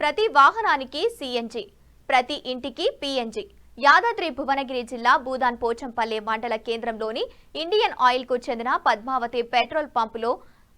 ప్రతి వాహనానికి సిఎన్జి ప్రతి ఇంటికి పిఎన్జి యాదాద్రి భువనగిరి జిల్లా భూదాన్ పోచంపల్లి మండల కేంద్రంలోని ఇండియన్ ఆయిల్కు చెందిన పద్మావతి పెట్రోల్ పంపులో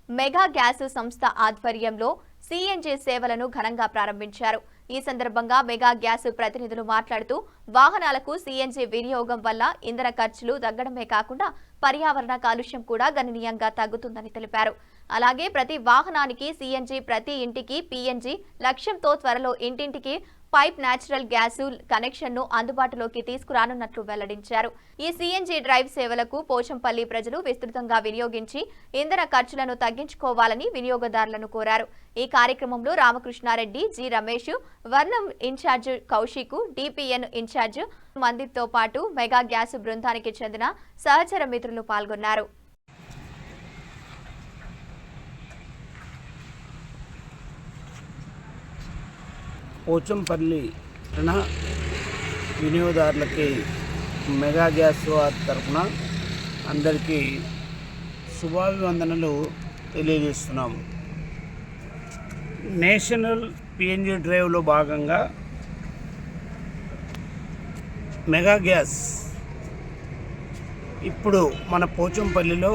మెగా గ్యాస్ సంస్థ ఆధ్వర్యంలో సిఎన్జి సేవలను ఘనంగా ప్రారంభించారు. ఈ సందర్భంగా మెగా గ్యాస్ ప్రతినిధులు మాట్లాడుతూ వాహనాలకు సిఎన్జి వినియోగం వల్ల ఇంధన ఖర్చులు తగ్గడమే కాకుండా పర్యావరణ కాలుష్యం కూడా గణనీయంగా తగ్గుతుందని తెలిపారు. అలాగే ప్రతి వాహనానికి సీఎన్జీ ప్రతి ఇంటికి పీఎన్జీ లక్ష్యంతో త్వరలో ఇంటింటికి పైప్ న్యాచురల్ గ్యాస్ కనెక్షన్ను అందుబాటులోకి తీసుకురానున్నట్లు వెల్లడించారు. ఈ సిఎన్జి డ్రైవ్ సేవలకు పోచంపల్లి ప్రజలు విస్తృతంగా వినియోగించి ఇంధన ఖర్చులను తగ్గించుకోవాలని వినియోగదారులను కోరారు. ఈ కార్యక్రమంలో రామకృష్ణారెడ్డి జి రమేష్ వర్ణం ఇన్ఛార్జ్ కౌశిక్ డిపిఎన్ ఇన్ఛార్జ్ మందితో పాటు మెగా గ్యాస్ బృందానికి చెందిన సహచర మిత్రులు పాల్గొన్నారు. పోచంపల్లి రుణ వినియోగదారులకి మెగా గ్యాస్ వారి తరఫున అందరికీ శుభాభివందనలు తెలియజేస్తున్నాము. నేషనల్ పిఎన్జి డ్రైవ్లో భాగంగా మెగా గ్యాస్ ఇప్పుడు మన పోచంపల్లిలో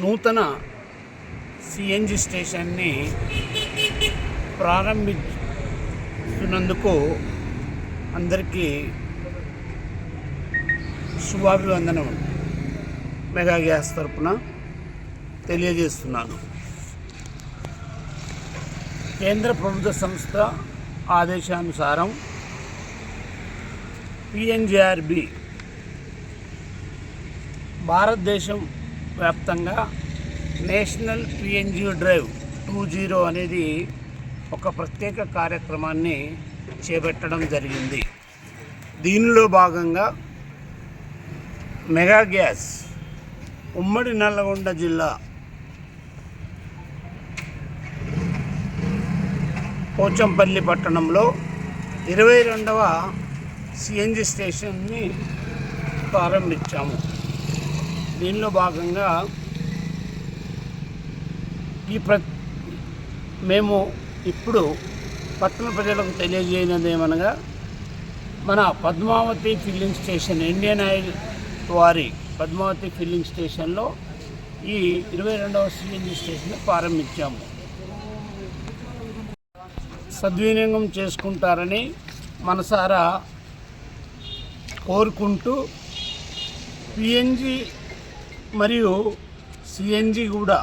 నూతన సిఎన్జి స్టేషన్ని ప్రారంభించినందుకు అందరికీ శుభాభివందనం. మెగా గ్యాస్ తరపున తెలియజేస్తున్నాను. కేంద్ర ప్రభుత్వ సంస్థ ఆదేశానుసారం పిఎన్జిఆర్బి భారతదేశం వ్యాప్తంగా national PNG drive two zero అనేది ఒక ప్రత్యేక కార్యక్రమాన్ని చేపట్టడం జరిగింది. దీనిలో భాగంగా మెగా గ్యాస్ ఉమ్మడి నల్లగొండ జిల్లా పోచంపల్లి పట్టణంలో ఇరవై రెండవ సిఎన్జి స్టేషన్ని ప్రారంభించాము. దీనిలో భాగంగా ఈ ప్ర మేము ఇప్పుడు పట్టణ ప్రజలకు తెలియజేయనది ఏమనగా మన Padmavathi filling station Indian oil వారి పద్మావతి ఫిల్లింగ్ స్టేషన్లో ఈ ఇరవై రెండవ సిఎన్జి స్టేషన్ ప్రారంభించాము. సద్వినియోగం చేసుకుంటారని మనసారా కోరుకుంటూ పిఎన్జి మరియు సిఎన్జి కూడా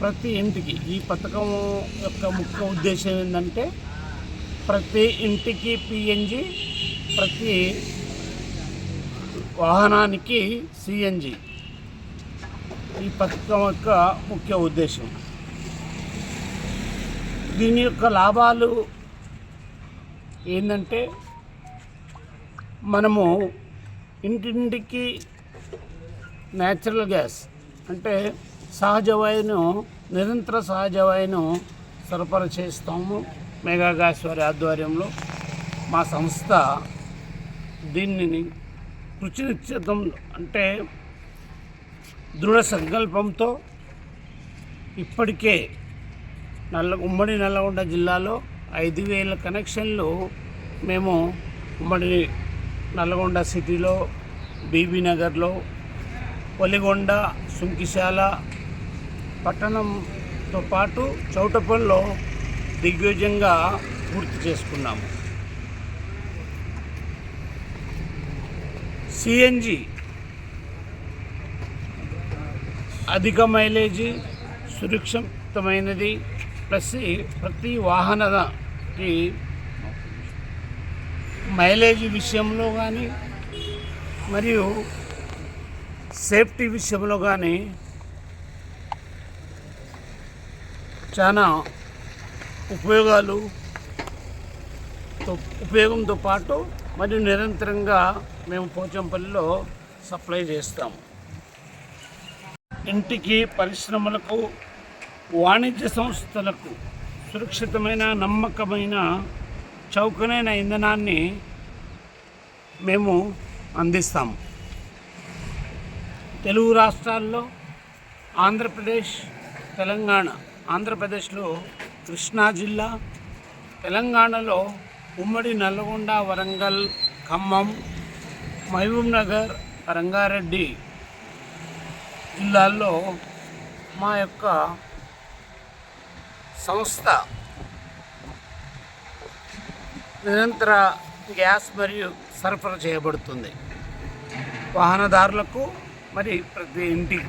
ప్రతి ఇంటికి. ఈ పథకం యొక్క ముఖ్య ఉద్దేశం ఏంటంటే ప్రతి ఇంటికి పిఎన్జి ప్రతి వాహనానికి సిఎన్జి ఈ పథకం యొక్క ముఖ్య ఉద్దేశం. దీని యొక్క లాభాలు ఏంటంటే మనము ఇంటింటికి న్యాచురల్ గ్యాస్ అంటే సహజ వాయువును నిరంతర సహజవాయును సరఫరా చేస్తాము మెగా ఆధ్వర్యంలో. మా సంస్థ దీనిని కృషినిశ్చితం అంటే దృఢ సంకల్పంతో ఇప్పటికే నల్ల ఉమ్మడి నల్లగొండ జిల్లాలో ఐదు వేల కనెక్షన్లు మేము ఉమ్మడి నల్లగొండ సిటీలో బీబీ నగర్లో పొలిగొండ సుంకిశాల పట్టణంతో పాటు చౌటపల్లిలో దిగ్విజయంగా పూర్తి చేసుకున్నాము. సిఎన్జి అధిక మైలేజీ సురక్షితమైనది ప్లస్ ప్రతి వాహనకి మైలేజ్ విషయంలో కానీ మరియు సేఫ్టీ విషయంలో కానీ చాలా ఉపయోగాలు తో- ఉపయోగంతో పాటు మరియు నిరంతరంగా మేము పోచంపల్లిలో సప్లై చేస్తాము ఇంటికి పరిశ్రమలకు వాణిజ్య సంస్థలకు సురక్షితమైన నమ్మకమైన చౌకనైన ఇంధనాన్ని మేము అందిస్తాము తెలుగు రాష్ట్రాల్లో ఆంధ్రప్రదేశ్ తెలంగాణ ఆంధ్రప్రదేశ్లో కృష్ణా జిల్లా తెలంగాణలో ఉమ్మడి నల్గొండ వరంగల్ ఖమ్మం మహబూబ్ నగర్ రంగారెడ్డి జిల్లాల్లో మా యొక్క సంస్థ నిరంతర గ్యాస్ మరియు సరఫరా చేయబడుతుంది. వాహనదారులకు మరి ప్రతి ఇంటికి